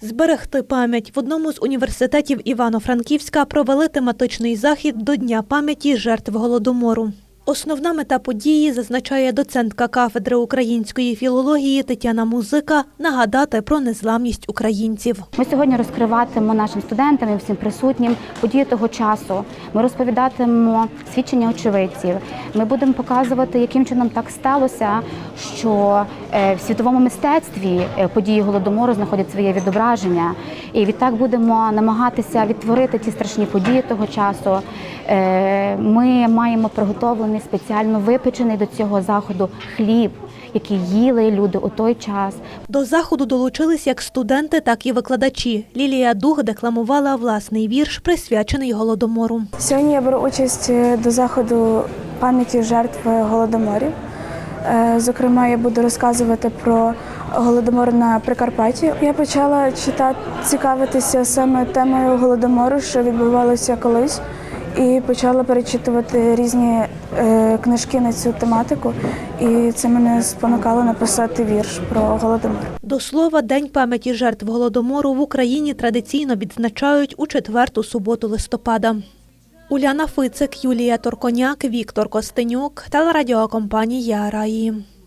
Зберегти пам'ять в одному з університетів Івано-Франківська провели тематичний захід до Дня пам'яті жертв голодомору. Основна мета події, зазначає доцентка кафедри української філології Тетяна Музика, нагадати про незламність українців. Ми сьогодні розкриватимемо нашим студентам і всім присутнім події того часу. Ми розповідатимемо свідчення очевидців. Ми будемо показувати, яким чином так сталося, що е, в світовому мистецтві е, події голодомору знаходять своє відображення. І відтак будемо намагатися відтворити ті страшні події того часу. Е, Ми маємо приготовлений спеціально випечений до цього заходу хліб, який їли люди у той час. До заходу долучились як студенти, так і викладачі. Лілія Дуг декламувала власний вірш, присвячений голодомору. Сьогодні я беру участь е, до заходу пам'яті жертв голодоморів. Е, Зокрема, я буду розказувати про голодомор на Прикарпатті. Я почала читати, цікавитися саме темою голодомору, що відбувалося колись, і почала перечитувати різні е, книжки на цю тематику. І це мене спонукало написати вірш про голодомор. До слова, День пам'яті жертв голодомору в Україні традиційно відзначають у четверту суботу листопада. Уляна Фицик, Юлія Торконяк, Віктор Костенюк, телерадіокомпанія Раї.